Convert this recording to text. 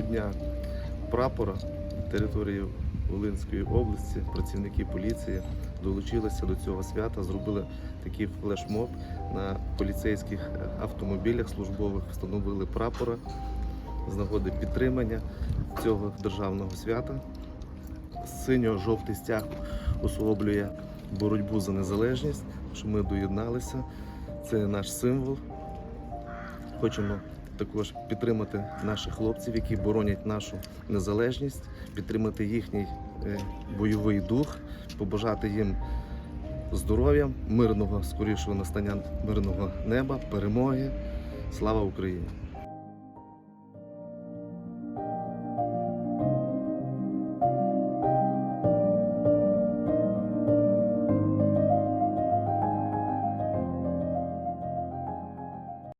Дня прапора території Волинської області працівники поліції долучилися до цього свята, зробили такий флешмоб на поліцейських автомобілях службових, встановили прапора з нагоди підтримання цього державного свята. Синьо-жовтий стяг особлює боротьбу за незалежність, що ми доєдналися. Це наш символ. Хочемо також підтримати наших хлопців, які боронять нашу незалежність, підтримати їхній е, бойовий дух, побажати їм здоров'я, мирного, скорішого настання мирного неба, перемоги. Слава Україні!